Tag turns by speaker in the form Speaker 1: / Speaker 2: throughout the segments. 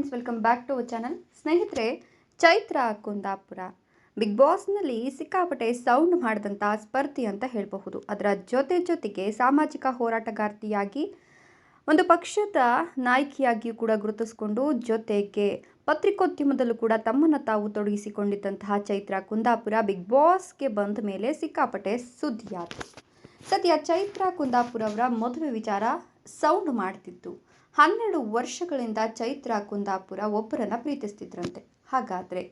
Speaker 1: Friends welcome back to our channel ಸ್ನೇಹಿತರೆ, Chaitra Kundapura. Big ಬಾಸ್ನಲ್ಲಿ ಸಿಕ್ಕಾಪಟ್ಟೆ sound ಮಾಡಿದಂಥ ಸ್ಪರ್ಧಿ ಅಂತ ಹೇಳಬಹುದು. ಅದರ ಜೊತೆ ಜೊತೆಗೆ ಸಾಮಾಜಿಕ ಹೋರಾಟಗಾರ್ತಿಯಾಗಿ, ಒಂದು ಪಕ್ಷದ ನಾಯಕಿಯಾಗಿಯೂ ಕೂಡ ಗುರುತಿಸಿಕೊಂಡು ಜೊತೆಗೆ ಪತ್ರಿಕೋದ್ಯಮದಲ್ಲೂ ಕೂಡ ತಮ್ಮನ್ನು ತಾವು ತೊಡಗಿಸಿಕೊಂಡಿದ್ದಂತಹ ಚೈತ್ರ ಕುಂದಾಪುರ ಬಿಗ್ ಬಾಸ್ಗೆ ಬಂದ ಮೇಲೆ ಸಿಕ್ಕಾಪಟ್ಟೆ ಸುದ್ದಿಯಾಯಿತು ಸದ್ಯ ಚೈತ್ರ ಕುಂದಾಪುರ ಅವರ ಮದುವೆ ವಿಚಾರ ಸೌಂಡ್ ಮಾಡ್ತಿತ್ತು. ಹನ್ನೆರಡು ವರ್ಷಗಳಿಂದ ಚೈತ್ರ ಕುಂದಾಪುರ ಒಬ್ಬರನ್ನ ಪ್ರೀತಿಸ್ತಿದ್ರಂತೆ. ಹಾಗಾದರೆ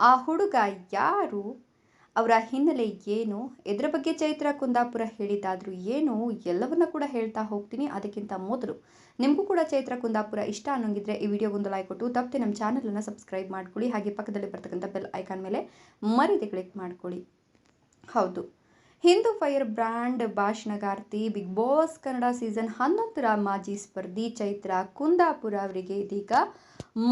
Speaker 1: ಆ ಹುಡುಗ ಯಾರು? ಅವರ ಹಿನ್ನೆಲೆ ಏನು? ಇದರ ಬಗ್ಗೆ ಚೈತ್ರ ಕುಂದಾಪುರ ಹೇಳಿದ್ದಾದರೂ ಏನು? ಎಲ್ಲವನ್ನ ಕೂಡ ಹೇಳ್ತಾ ಹೋಗ್ತೀನಿ. ಅದಕ್ಕಿಂತ ಮೊದಲು ನಿಮಗೂ ಕೂಡ ಚೈತ್ರ ಕುಂದಾಪುರ ಇಷ್ಟ ಅನ್ನೋಂಗಿದ್ರೆ ಈ ವಿಡಿಯೋಗೊಂದು ಲೈಕ್ ಕೊಟ್ಟು, ತಪ್ಪದೆ ನಮ್ಮ ಚಾನಲನ್ನು ಸಬ್ಸ್ಕ್ರೈಬ್ ಮಾಡ್ಕೊಳ್ಳಿ. ಹಾಗೆ ಪಕ್ಕದಲ್ಲಿ ಬರ್ತಕ್ಕಂಥ ಬೆಲ್ ಐಕಾನ್ ಮೇಲೆ ಮರೀದೆ ಕ್ಲಿಕ್ ಮಾಡ್ಕೊಳ್ಳಿ. ಹೌದು. ಹಿಂದೂ ಫೈರ್ ಬ್ರ್ಯಾಂಡ್ ಭಾಷಣಗಾರ್ತಿ ಬಿಗ್ ಬಾಸ್ ಕನ್ನಡ ಸೀಸನ್ ಹನ್ನೊಂದರ ಮಾಜಿ ಸ್ಪರ್ಧಿ ಚೈತ್ರ ಕುಂದಾಪುರ ಅವರಿಗೆ ಇದೀಗ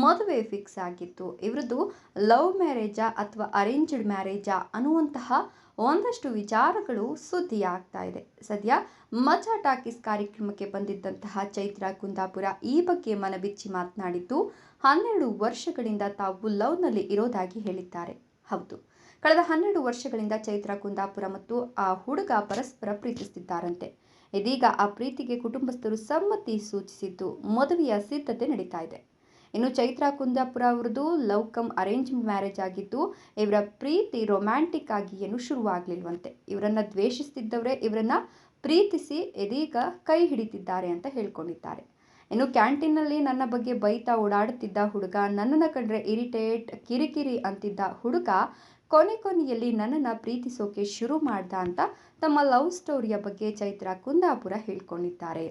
Speaker 1: ಮದುವೆ ಫಿಕ್ಸ್ ಆಗಿತ್ತು. ಇವರದ್ದು ಲವ್ ಮ್ಯಾರೇಜಾ ಅಥವಾ ಅರೇಂಜ್ಡ್ ಮ್ಯಾರೇಜಾ ಅನ್ನುವಂತಹ ಒಂದಷ್ಟು ವಿಚಾರಗಳು ಸುದ್ದಿ ಆಗ್ತಾ ಇದೆ. ಸದ್ಯ ಮಜಾ ಟಾಕೀಸ್ ಕಾರ್ಯಕ್ರಮಕ್ಕೆ ಬಂದಿದ್ದಂತಹ ಚೈತ್ರ ಕುಂದಾಪುರ ಈ ಬಗ್ಗೆ ಮನಬಿಚ್ಚಿ ಮಾತನಾಡಿದ್ದು, ಹನ್ನೆರಡು ವರ್ಷಗಳಿಂದ ತಾವು ಲವ್ನಲ್ಲಿ ಇರೋದಾಗಿ ಹೇಳಿದ್ದಾರೆ. ಹೌದು. ಕಳೆದ ಹನ್ನೆರಡು ವರ್ಷಗಳಿಂದ ಚೈತ್ರ, ಕುಂದಾಪುರ ಮತ್ತು ಆ ಹುಡುಗ ಪರಸ್ಪರ ಪ್ರೀತಿಸುತ್ತಿದ್ದಾರಂತೆ. ಇದೀಗ ಆ ಪ್ರೀತಿಗೆ ಕುಟುಂಬಸ್ಥರು ಸಮ್ಮತಿ ಸೂಚಿಸಿದ್ದು ಮದುವೆಯ ಸಿದ್ಧತೆ ನಡೀತಾ ಇದೆ. ಇನ್ನು ಚೈತ್ರ, ಕುಂದಾಪುರ ಅವರದು ಲವ್ ಕಮ್ ಅರೇಂಜ್ ಮ್ಯಾರೇಜ್ ಆಗಿದ್ದು, ಇವರ ಪ್ರೀತಿ ರೊಮ್ಯಾಂಟಿಕ್ ಆಗಿ ಏನು ಶುರುವಾಗಲಿಲ್ವಂತೆ. ಇವರನ್ನ ದ್ವೇಷಿಸುತ್ತಿದ್ದವರೇ ಇವರನ್ನ ಪ್ರೀತಿಸಿ ಇದೀಗ ಕೈ ಹಿಡಿತಿದ್ದಾರೆ ಅಂತ ಹೇಳ್ಕೊಂಡಿದ್ದಾರೆ. ಇನ್ನು ಕ್ಯಾಂಟೀನ್ನಲ್ಲಿ ನನ್ನ ಬಗ್ಗೆ ಬೈತಾ ಓಡಾಡುತ್ತಿದ್ದ ಹುಡುಗ, ನನ್ನನ್ನು ಕಂಡ್ರೆ ಇರಿಟೇಟ್ ಕಿರಿಕಿರಿ ಅಂತಿದ್ದ ಹುಡುಗ ಕೊನೆ ಕೊನೆಯಲ್ಲಿ ನನ್ನನ್ನು ಪ್ರೀತಿಸೋಕೆ ಶುರು ಮಾಡ್ದ ಅಂತ ತಮ್ಮ ಲವ್ ಸ್ಟೋರಿಯ ಬಗ್ಗೆ ಚೈತ್ರ ಕುಂದಾಪುರ ಹೇಳ್ಕೊಂಡಿದ್ದಾರೆ.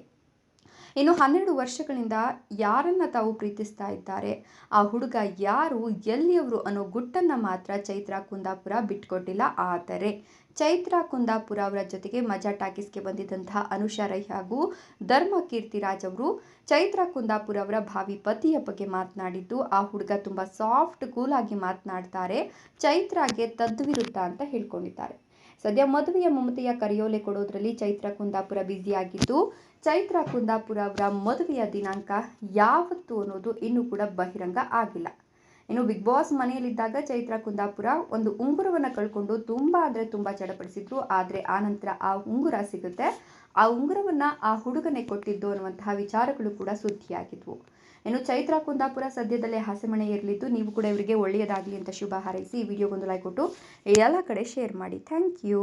Speaker 1: ಇನ್ನು ಹನ್ನೆರಡು ವರ್ಷಗಳಿಂದ ಯಾರನ್ನ ತಾವು ಪ್ರೀತಿಸ್ತಾ ಇದ್ದಾರೆ? ಆ ಹುಡುಗ ಯಾರು? ಎಲ್ಲಿಯವರು ಅನ್ನೋ ಗುಟ್ಟನ್ನು ಮಾತ್ರ ಚೈತ್ರ ಕುಂದಾಪುರ ಬಿಟ್ಕೊಟ್ಟಿಲ್ಲ. ಆದರೆ ಚೈತ್ರ ಕುಂದಾಪುರ ಅವರ ಜೊತೆಗೆ ಮಜಾ ಟಾಕೀಸ್ಗೆ ಬಂದಿದ್ದಂತಹ ಅನುಷಾ ರೈ ಹಾಗೂ ಧರ್ಮ ಕೀರ್ತಿರಾಜ್ ಅವರು ಚೈತ್ರ ಕುಂದಾಪುರ ಅವರ ಭಾವಿ ಪತಿಯ ಬಗ್ಗೆ ಮಾತನಾಡಿದ್ದು, ಆ ಹುಡುಗ ತುಂಬ ಸಾಫ್ಟ್, ಕೂಲಾಗಿ ಮಾತನಾಡ್ತಾರೆ. ಚೈತ್ರಾಗೆ ತದ್ವಿರುದ್ಧ ಅಂತ ಹೇಳ್ಕೊಂಡಿದ್ದಾರೆ. ಸದ್ಯ ಮದುವೆಯ ಮಮತೆಯ ಕರೆಯೋಲೆ ಕೊಡೋದ್ರಲ್ಲಿ ಚೈತ್ರ ಕುಂದಾಪುರ ಬ್ಯುಸಿಯಾಗಿದ್ದು ಚೈತ್ರ ಕುಂದಾಪುರ ಅವರ ಮದುವೆಯ ದಿನಾಂಕ ಯಾವತ್ತು ಅನ್ನೋದು ಇನ್ನೂ ಕೂಡ ಬಹಿರಂಗ ಆಗಿಲ್ಲ. ಇನ್ನು ಬಿಗ್ ಬಾಸ್ ಮನೆಯಲ್ಲಿದ್ದಾಗ ಚೈತ್ರ ಕುಂದಾಪುರ ಒಂದು ಉಂಗುರವನ್ನು ಕಳ್ಕೊಂಡು ತುಂಬ ಅಂದರೆ ತುಂಬ ಚಡಪಡಿಸಿದ್ರು. ಆದರೆ ಆ ನಂತರ ಆ ಉಂಗುರ ಸಿಗುತ್ತೆ. ಆ ಉಂಗುರವನ್ನು ಆ ಹುಡುಗನೇ ಕೊಟ್ಟಿದ್ದು ಅನ್ನುವಂತಹ ವಿಚಾರಗಳು ಕೂಡ ಸುದ್ದಿಯಾಗಿದ್ವು. ಇನ್ನು ಚೈತ್ರ ಕುಂದಾಪುರ ಸದ್ಯದಲ್ಲೇ ಹಸೆಮಣೆ ಇರಲಿದ್ದು ನೀವು ಕೂಡ ಇವರಿಗೆ ಒಳ್ಳೆಯದಾಗಲಿ ಅಂತ ಶುಭ ಹಾರೈಸಿ ಈ ವಿಡಿಯೋಗೊಂದು ಲೈಕ್ ಕೊಟ್ಟು ಎಲ್ಲ ಕಡೆ ಶೇರ್ ಮಾಡಿ. Thank you